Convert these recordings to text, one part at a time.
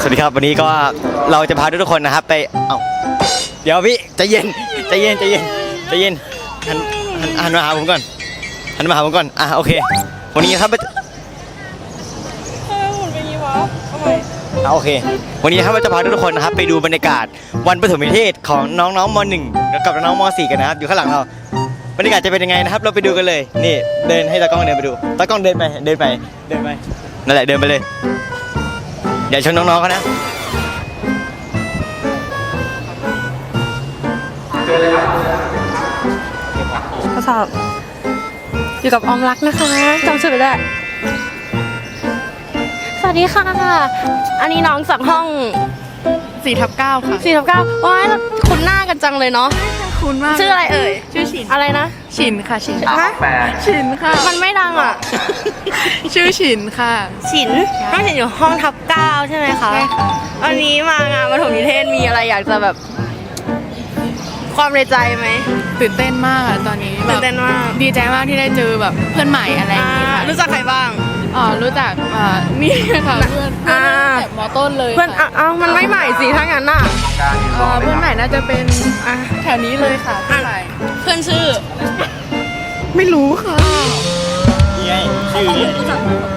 สวัสดีครับวันนี้ก็เราจะพาทุกคนนะครับไปเอ้าเดี๋ยวพี่ใจเย็นใจเย็นใจเย็นใจเย็นหันหันหันมาหาผมก่อนหันมาหาผมก่อนอะโอเค วันนี้นะครับทำไมหุ่นเป็นอย่างนี้วะทำไมอะโอเค วันนี้นะครับเราจะพาทุกคนนะครับไปดูบรรยากาศวันประถมนิเทศของน้องๆม .1 กับน้องๆม .4 กันนะครับอยู่ข้างหลังเราบรรยากาศจะเป็นยังไงนะครับ เราไปดูกันเลย นี่เดินให้ตากล้องเดินไปดูตากล้องเดินไปเดินไปเดินไปนั่นแหละเดินไปเลย อย่าชนน้องๆเขานะทดสอบอยู่กับออมรักนะคะจำชื่อไปได้ สวัสดีค่ะ อันนี้น้องจากห้องสี่ทับเก้าค่ะ4ทับ9ว้ายเราคุ้นหน้ากันจังเลยเนาะ คุณมากชื่ออะไรเอ่ย ชื่อฉิน อะไรนะ ฉินค่ะ ฉินฮะฉินค่ะ มันไม่ดังอะ ชื่อฉินค่ะ ฉินน้องฉินอยู่ห้องทับเก้าใช่ไหมคะ ใช่ค่ะ วันนี้มางานประถมนิเทศมีอะไรอยากจะแบบ ความในใจไหม ตื่นเต้นมากอะตอนนี้แบตื่บนเต้นมาก ดีใจมากที่ได้เจอแบบเพื่อนใหม่อะไรอย่างงี้อ่าค่ะรู้จักใครบ้าง อ๋อรู้จักอ่านี่ค่ะเพื่อนเพื่อนอ่าตั้งแต่มอต้นเลยเพื่อนค่ะอะเอ้ามันไม่ใหม่สิถ้างั้นน่ะอ่าเพื่อนใหม่น่าจะเป็นอะแถวนี้เลยค่ะเพื่อนใหม่เพื่อนชื่อไม่รู้ค่ะนี่ไงชื่อ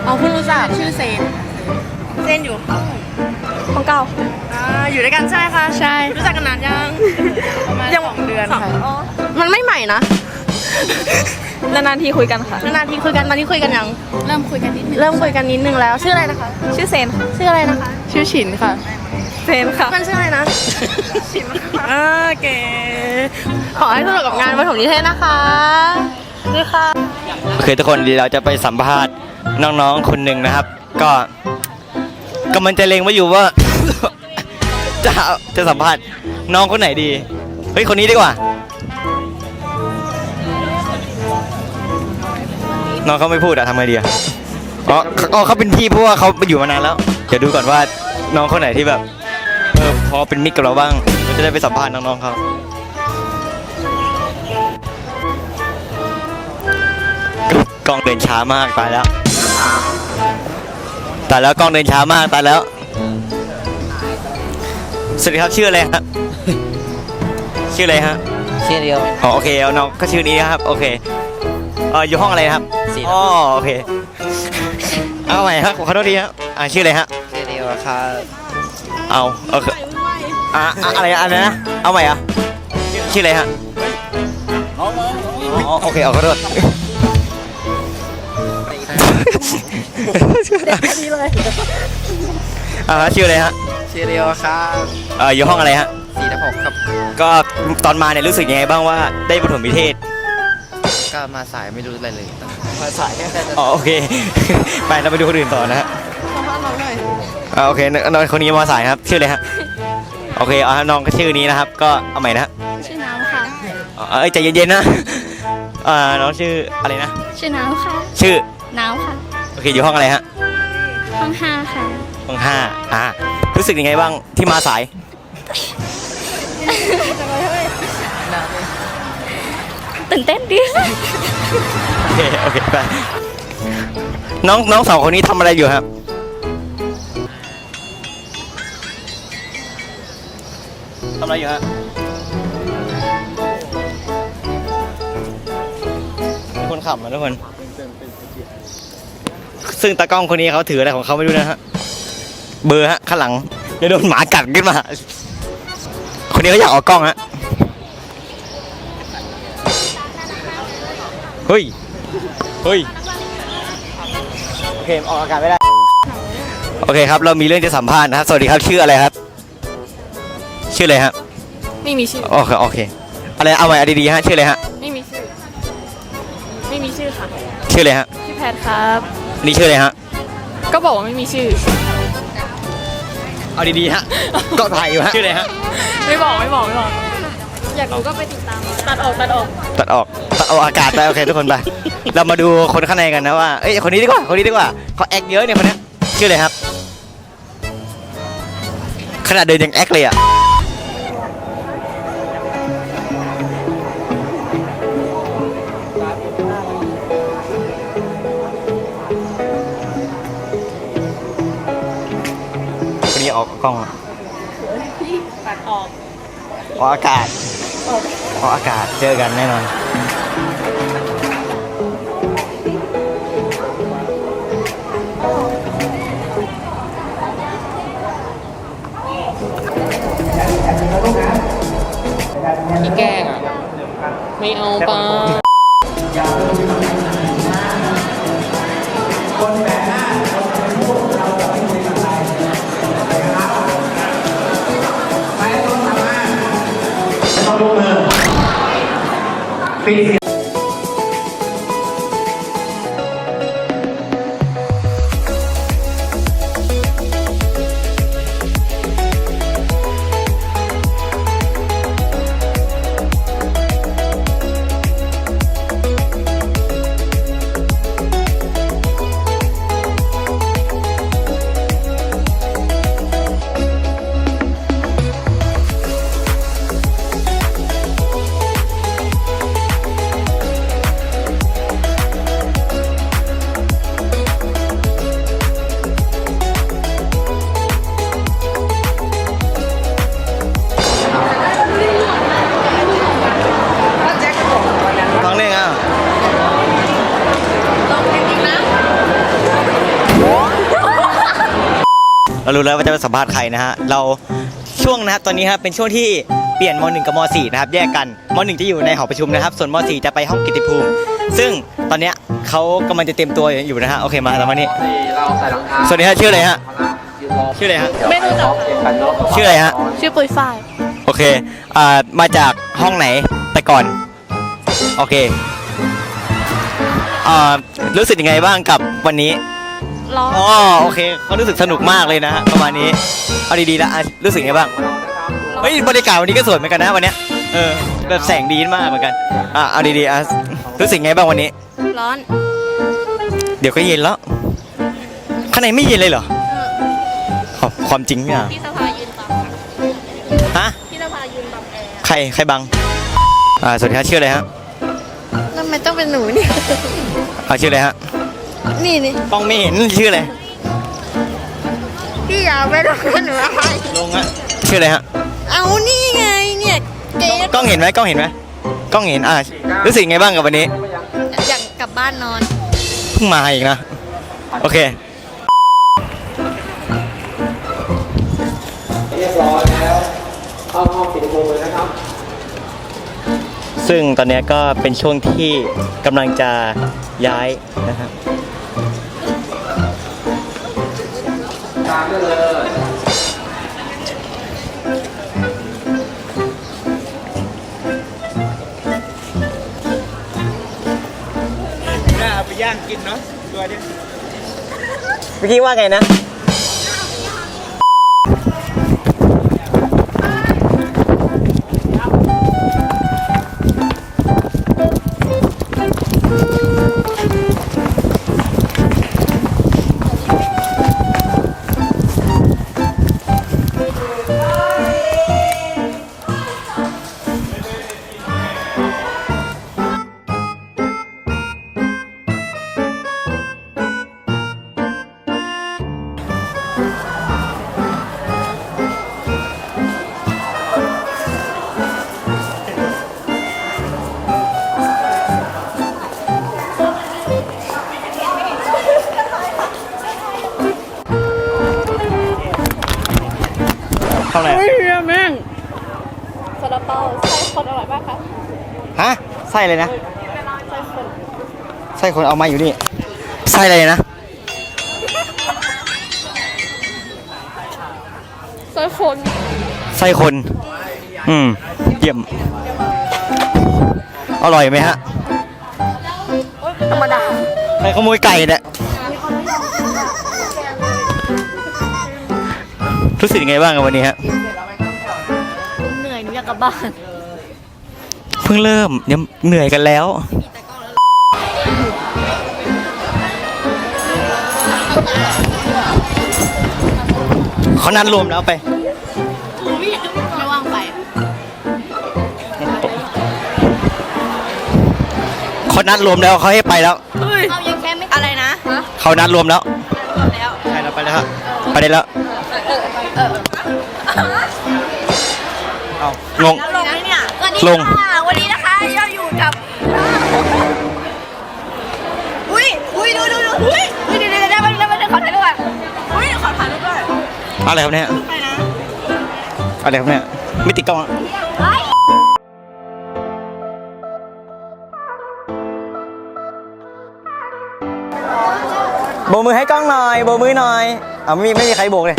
อ๋อเพิ่งรู้จักชื่อเซนเล่นอยู่ห้องห้องเก้าอ่าอยู่ด้วยกันใช่ไหมคะใช่รู้จักกันนานยังประมาณยังสองเดือนสงค่ะอ๋อมันไม่ใหม่นะ นานๆทีคุยกันค่ะ นานๆทีคุยกันตอนนี้คุยกันยัง เริ่มคุยกันนิดนึงเริ่มคุยกันนิดนึงแล้ว ชื่ออะไรนะคะ ชื่อเซนค่ะชื่ออะไรนะคะ ชื่อฉินค่ะ เซนค่ะเพื่อนชื่ออะไรนะชิมอ่าโอเค ขอให้สนุกกับงานประถมนิเทศนะคะดีค่ะโอเคทุกคนเดี๋ยวเราจะไปสัมภาษณ์น้องๆคนหนึ่งนะครับ ก็กำลังจะเลงไว้อยู่ว่า จะจะสัมภาษณ์น้องคนไหนดี เฮ้ยคนนี้ดีกว่า น้องเขาไม่พูดอะทำไงดีอะอ๋อเขาอ๋อเขาเป็นพี่เพราะว่าเขาไปอยู่มานานแล้ว เดี๋ยวดูก่อนว่าน้องคนไหนที่แบบเออพอเป็นมิตรกับเราบ้างเราจะได้ไปสัมภาษณ์น้องๆเขากล้องเดินช้ามากตายแล้วตายแล้วกล้องเดินช้ามากตายแล้ว สวัสดีครับชื่ออะไรฮะชื่ออะไรฮะ ชื่อเดียวอ๋อโอเคเอาน้องก็ชื่อนี้นะครับ โอเค เอออยู่ห้องอะไรนะครับสี่อ๋อโอเค เอาใหม่ครับขอโทษทีครับอ่าชื่ออะไรฮะชื่อเดียวครับเอาโอเคอ่าอะอะไรอะอะไรนะเอาใหม่อะชื่ออะไรฮะอ๋อโอเคเอาขอโทษอ่าชื่ออะไรฮะชื่อเดียวครับเอ่ออยู่ห้องอะไรฮะสี่ทับหกครับ ก็ตอนมาเนี่ยรู้สึกยังไงบ้างว่าได้ประถมนิเทศ ก็มาสายไม่รู้อะไรเลยมาสายแค่แต่อ๋อโอเค ไปเราไปดูคนอื่นต่อนะฮะอ่าโอเคน้องคนนี้มาสายครับชื่ออะไรฮะโอเคเอาน้องก็ชื่อนี้นะครับ ก็เอาใหม่นะฮะชื่อน้ำค่ะ อ๋อเอ้ยใจเย็นๆนะอ่าน้องชื่ออะไรนะ ชื่อน้ำค่ะ ชื่อน้ำค่ะ โอเคอยู่ห้องอะไรฮะห้องห้าค่ะ ห้องห้าอ่ารู้สึกยังไงบ้างที่มาสาย ตื่นเต้นดิ โอเคโอเคไปน้องน้องสองคนนี้ทำอะไรอยู่ครับ ทำอะไรอยู่ฮะมีคนขับมาทุกคน ซึ่งตากล้องคนนี้เขาถืออะไรของเขาไม่รู้นะฮะ เบอร์ฮะข้างหลังเดี๋ยวโดนหมากัดขึ้นมา คนนี้เขาอยากออกกล้องฮะ เฮ้ย เฮ้ย โอเคออกอากาศไม่ได้ โอเคครับ เรามีเรื่องจะสัมภาษณ์นะครับ สวัสดีครับ ชื่ออะไรครับ ชื่ออะไรฮะ ไม่มีชื่อ โอเค โอเค อะไร เอาใหม่เอาดีๆฮะ ชื่ออะไรฮะ ไม่มีชื่อ ไม่มีชื่อค่ะชื่ออะไรฮะ พี่แพทครับ นี่ชื่ออะไรฮะ ก็บอกว่าไม่มีชื่อ เอาดีๆฮะ ก็ถ่ายอยู่ฮะ ชื่ออะไรฮะ ไม่บอกไม่บอกไม่บอก อยากรู้ก็ไปติดตามตัดออกตัดออกตัดออกตัดออกอากาศไปโอเคทุกคนไป เรามาดูคนข้างในกันนะว่า เอ้ยคนนี้ดีกว่าคนนี้ดีกว่าเขาแอคเยอะเนี่ยคนเนี้ยชื่ออะไรครับ ขนาดเดินยังแอคเลยอะนี้ออกกล้อง ตัดออก ออกอากาศ เพราะอากาศเจอกันแน่นอน พี่แกงอะ ไม่เอาปลา ง รารู้แล้วว่าจะไปสัมภาษณ์ใครนะฮะ เราช่วงนะครับตอนนี้ครับเป็นช่วงที่เปลี่ยนม .1 กับม .4 นะครับแยกกันม .1 จะอยู่ในหอประชุมนะครับ ส่วนม .4 จะไปห้องกิตติภูมิ ซึ่งตอนเนี้ยเขากำลังจะเตรียมตัวอยู่นะฮะโอเคมาแล้วมานี่เราใส่รองเท้าสวัสดีฮะชื่ออะไรฮะชื่ออะไรฮะไม่รู้จักชื่ออะไรฮะชื่อปุยฝ้ายโอเคอ่ามาจากห้องไหนแต่ก่อนโอเคอ่ารู้สึกยังไงบ้างกับวันนี้ ร้อนอ๋อโอเคเขารู้สึกสนุกมากเลยนะฮะประมาณนี้เอาดีๆแล้วอะรู้สึกยังไงบ้างเฮ้ยบรรยากาศวันนี้ก็สวยเหมือนกันนะวันเนี้ยเออแบบแสงดีมากเหมือนกันอะเอาดีๆอะรู้สึกไงบ้างวันนี้ ร้อนเดี๋ยวก็เย็นแล้วข้างในไม่เย็นเลยเหรอความความจริงเนี่ยพี่สภายืนบังฮะพี่สภายืนบังแอร์ใครใครบังอ่าสวัสดีครับชื่ออะไรฮะทำไมต้องเป็นหนูเนี่ยอ่าชื่ออะไรฮะ นี่นี่กล้องไม่เห็นชื่ออะไรพี่อย่าไปลงกับหนูอะไรลงอะชื่ออะไรฮะเอานี่ไงเนี่ยเกดกล้องเห็นไหมกล้องเห็นไหมกล้องเห็นอ่ารู้สึกไงบ้างกับวันนี้ อยากกลับบ้านนอนเพิ่งมาอีกนะ โอเคเรียบร้อยแล้วเข้าห้องปิดโมงเลยนะครับซึ่งตอนเนี้ยก็เป็นช่วงที่กำลังจะย้ายนะครับ เมื่อกี้ว่าไงนะ เข้าไหนเฮ้ยแม่งซาลาเปาไส้คนอร่อยมากค่ะฮะไส้เลยนะไส้คนเอามาอยู่นี่ไส้อะไรนะไส้คนไส้คน อืมเยี่ยมอร่อยไหมฮะธรรมดาใครขโมยไก่เนี่ย รู้สึกยังไงบ้างกับวันนี้ฮะเหนื่อยหนูอยากกลับบ้านเพิ่งเริ่มยังเหนื่อยกันแล้ว เขานัดรวมแล้วไปไม่ว่างไปเขานัดรวมแล้วเขาให้ไปแล้ว เอายังแค่ไม่อะไรนะ เขานัดรวมแล้ว แล้ว ใช่แล้วไปแล้วฮะไปได้แล้ว ไเอางงลงไหมเนี่ยลงวันนี้นะคะเราอยู่กับ อุ้ยอุ้ยดูดูดูอุ้ยอุ้ยเดี๋ยวเดี๋ยวเดี๋ยวเดี๋ยวเดี๋ยวขอถ่ายรูปก่อนอุ้ยขอถ่ายรูปด้วยอะไรครับเนี่ยไปนะอะไรครับเนี่ยไม่ติดกล้องอะโบกมือให้กล้องหน่อยโบกมือหน่อยเอาไม่มีไม่มีใครโบกเลย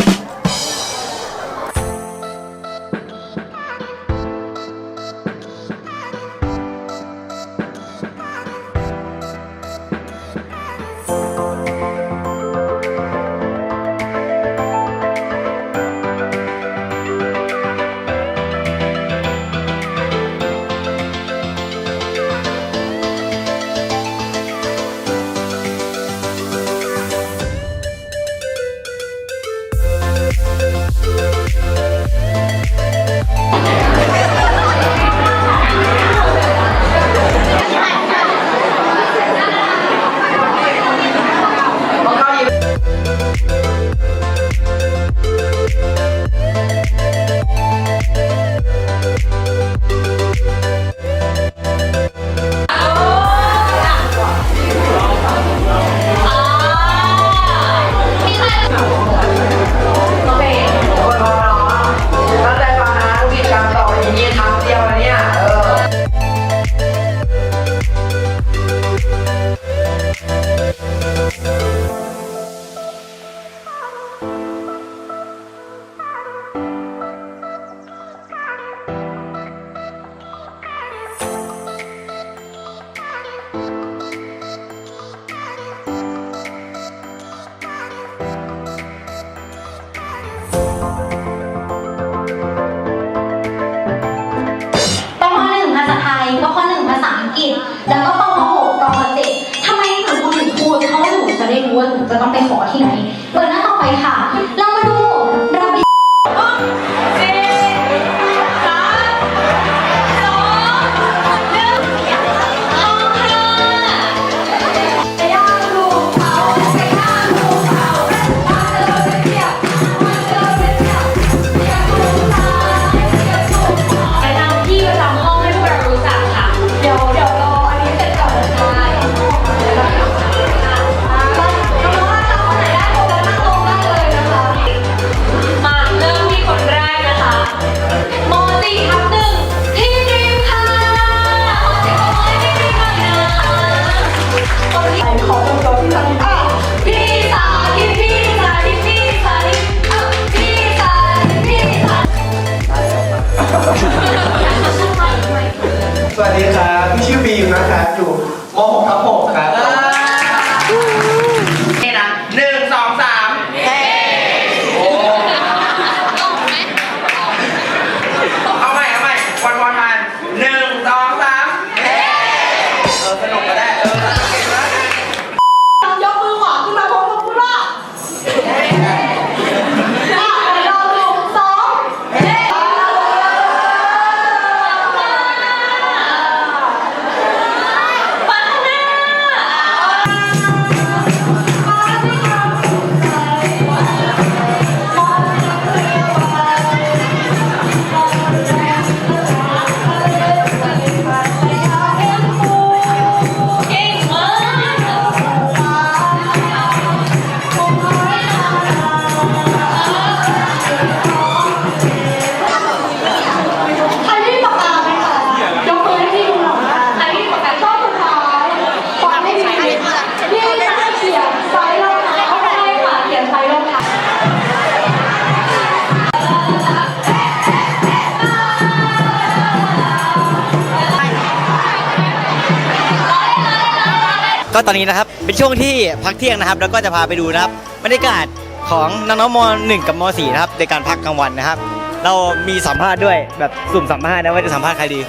ก็ตอนนี้นะครับเป็นช่วงที่พักเที่ยงนะครับ แล้วก็จะพาไปดูนะครับบรรยากาศของน้องๆม .1 กับม .4 นะครับในการพักกลางวันนะครับ เรามีสัมภาษณ์ด้วยแบบสุ่มสัมภาษณ์นะว่าจะสัมภาษณ์ใครดี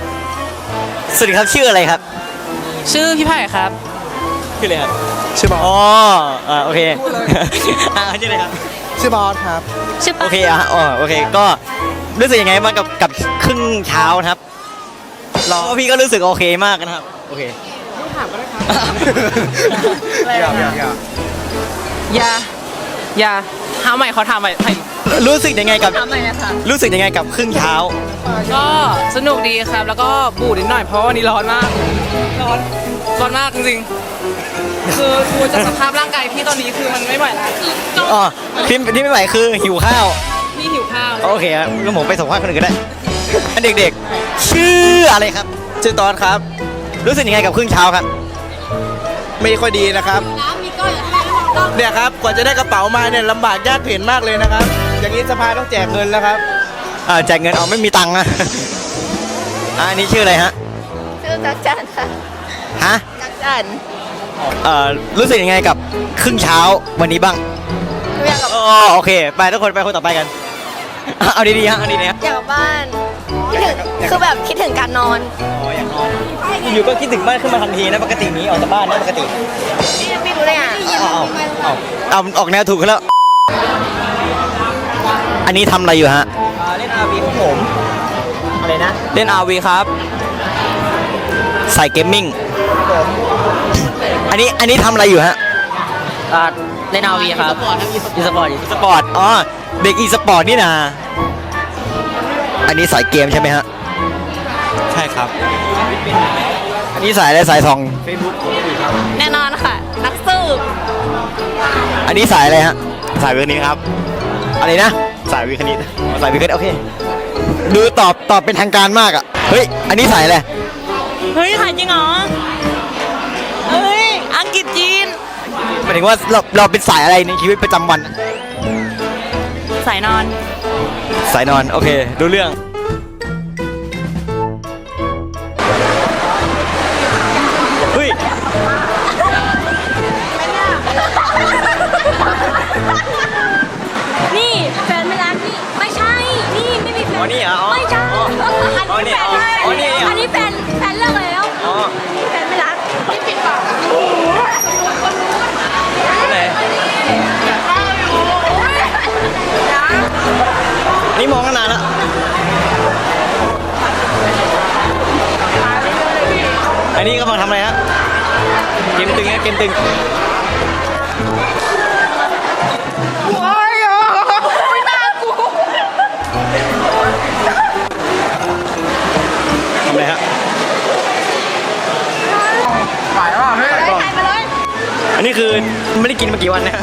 สวัสดีครับชื่ออะไรครับ ชื่อพี่ไผ่ครับชื่ออะไรครับชื่อบอลอ๋ออ่าโอเคอ่าชื่ออะไรครับชื่อบอสครับ ชื่อโอปะเคอะอ๋อโอเคก็รู้สึกยังไงบ้างกับกับครึ่งเช้านะครับรอพี่ก็รู้สึกโอเคมากนะครับ โอเค อย่าอย่าอย่าอย่าอย่าถามใหม่เขาถามใหม่ใหม่รู้สึกยังไงกับ ถามใหม่นะคะรู้สึกยังไงกับครึ่งเช้า ก็สนุกดีครับ แล้วก็บูดนิดหน่อยเพราะว่าวันนี้ร้อนมาก ร้อนร้อนมากจริงๆคือดูจากสภาพร่างกายพี่ตอนนี้คือมันไม่ไหวแล้วคือจ้องอ๋อที่ที่ไม่ไหวคือหิวข้าว พี่หิวข้าวโอเคครับงั้นผมไปส่งข้าวคนอื่นก็ได้ อันเด็กๆ ชื่ออะไรครับ ชื่อตอนครับ รู้สึกยังไงกับครึ่งเช้าครับ ไม่ค่อยดีนะครับเนี่ยครับ กว่าจะได้กระเป๋ามาเนี่ยลำบากยากเข็นมากเลยนะครับ อย่างนี้สภาต้องแจกเงินแล้วครับ อ่าแจกเงินเอาไม่มีตังค์นะ อ่าอันนี้ชื่ออะไรฮะ ชื่อจักจันค่ะฮะ จักจันเอ่อ รู้สึกยังไงกับครึ่งเช้าวันนี้บ้างอยากกลับอ๋อโอเค ไปทุกคนไปคนต่อไปกันเอาดีๆฮะเอาดีๆฮะอยากกลับบ้าน คิดถึงคือแบบคิดถึงการนอน อ๋ออยากนอนอยู่ก็คิดถึงบ้านขึ้นมาทันทีนะปกติหนี้ออกจากบ้านนะปกติไม่รู้เลยอะเอาเอาเอาออกแนวถูกแล้ว อันนี้ทำอะไรอยู่ฮะเล่นอาวีของผมอะไรนะเล่นอาวีครับใส่เกมมิ่งอันนี้อันนี้ทำอะไรอยู่ฮะเล่นอาวีครับอีสปอร์ตอีสปอร์ตอ๋อเด็กอีสปอร์ตนี่นะ อันนี้สายเกมใช่ไหมฮะ ใช่ครับ อันนี้สายอะไรสายทอง แน่นอนค่ะ นักสืบอันนี้สายอะไรฮะ สายวิคณิตครับ อะไรนะ สายวิคณิตสายวิคณิตโอเค ดูตอบตอบเป็นทางการมากอะ เฮ้ย อันนี้สายอะไร เฮ้ยถ่ายจริงเหรอเฮ้ยอังกฤษจีนหมายถึงว่าเราเราเป็นสายอะไรในชีวิตประจำวันสายนอน สายนอน โอเค ดูเรื่อง เฮ้ย นี่แฟนไม่รักนี่ ไม่ใช่ นี่ไม่มีแฟอ๋อนนี่เหรออ๋อไม่ใช่อ๋ออันนี้แฟนอ๋อนี่ อันนี้กำลังทำอะไรฮะ เกมตึงฮะเกมตึง ทำอะไรฮะอันนี้คือไม่ได้กินมากี่วันนะ